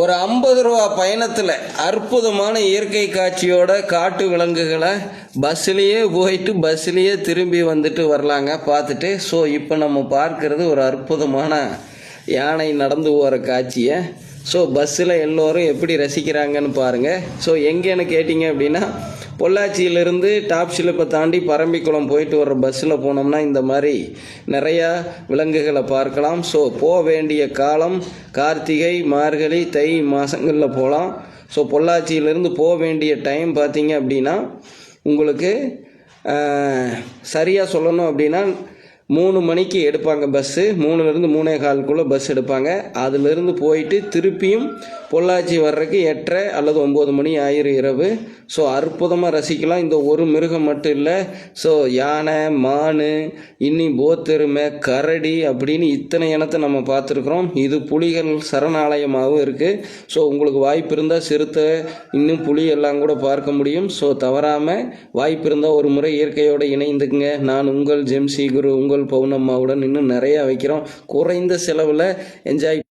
ஒரு ஐம்பது ரூபா பயணத்தில் அற்புதமான இயற்கை காட்சியோட காட்டு விலங்குகளை பஸ்ஸுலேயே போயிட்டு பஸ்ஸுலேயே திரும்பி வந்துட்டு வரலாங்க. பார்த்துட்டு ஸோ இப்போ நம்ம பார்க்கறது ஒரு அற்புதமான யானை நடந்து போகிற காட்சியை. ஸோ பஸ்ஸில் எல்லோரும் எப்படி ரசிக்கிறாங்கன்னு பாருங்கள் ஸோ எங்கேன்னு கேட்டிங்க அப்படின்னா பொள்ளாச்சியிலிருந்து டாப் சிலிப்பை தாண்டி பரம்பிக்குளம் போயிட்டு வர்ற பஸ்ஸில் போனோம்னா இந்த மாதிரி நிறையா விலங்குகளை பார்க்கலாம். ஸோ போக வேண்டிய காலம் கார்த்திகை மார்கழி தை மாதங்களில் போகலாம் ஸோ பொள்ளாச்சியிலேருந்து போக வேண்டிய டைம் பார்த்தீங்க அப்படின்னா உங்களுக்கு சரியாக சொல்லணும் அப்படின்னா மூணு மணிக்கு எடுப்பாங்க பஸ்ஸு மூணுலேருந்து மூணே காலுக்குள்ளே பஸ் எடுப்பாங்க. அதிலிருந்து போயிட்டு திருப்பியும் பொள்ளாச்சி வர்றதுக்கு எட்டரை அல்லது ஒம்பது மணி ஆயிரம் இரவு. ஸோ அற்புதமாக ரசிக்கலாம். இந்த ஒரு மிருகம் மட்டும் இல்லை. ஸோ யானை மான் இன்னி போத்தெருமை கரடி அப்படின்னு இத்தனை இனத்தை நம்ம பார்த்துருக்குறோம். இது புலிகள் சரணாலயமாகவும் இருக்குது ஸோ உங்களுக்கு வாய்ப்பு இருந்தால் சிறுத்தை இன்னும் புலி எல்லாம் கூட பார்க்க முடியும். ஸோ தவறாமல் வாய்ப்பு இருந்தால் ஒரு முறை இயற்கையோடு இணைந்துக்குங்க. நான் உங்கள் ஜெம்சி குரு உங்கள் பவுனம்மாவுடன் இன்னும் நிறையா வைக்கிறோம். குறைந்த செலவில் என்ஜாய்